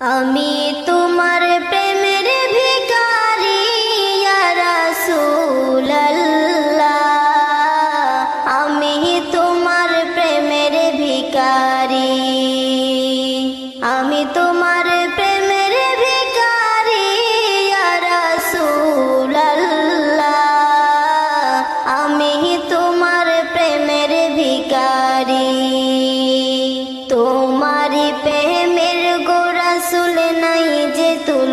আমি তোমার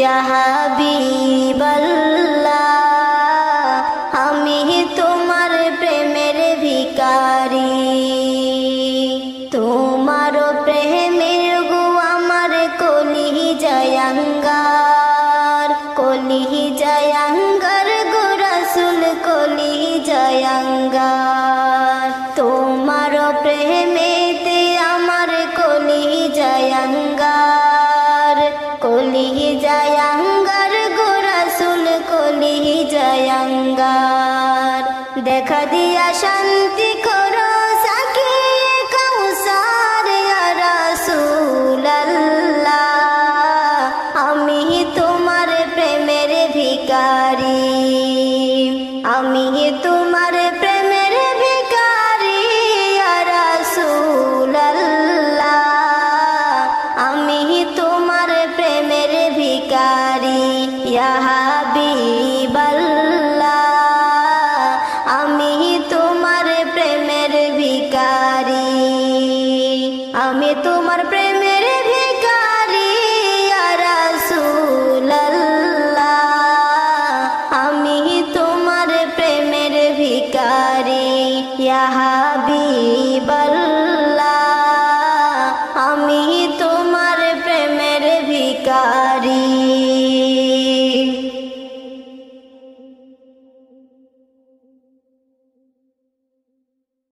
ইয়া হাবিবাল্লাহ, আমি তোমার প্রেমের ভিকারি তোমার প্রেমের গো আমার কলি জয়াঙ্গার কলি জয়াঙ্গার গো রাসুল কলি জয়াঙ্গার দেখা দিয়া শান্তি করো সাকি কৌসার রসুল্লাহ আমি তোমার প্রেমের ভিকারি আমি তোমার প্রেমের ভিকারি রসুল্লাহ আমি তোমার প্রেমের ভিকারি ইহা তোমার প্রেমের ভিকারি আমি তোমার প্রেমের ভিকারি হাবিবাল্লা আমি তোমার প্রেমের ভিকারী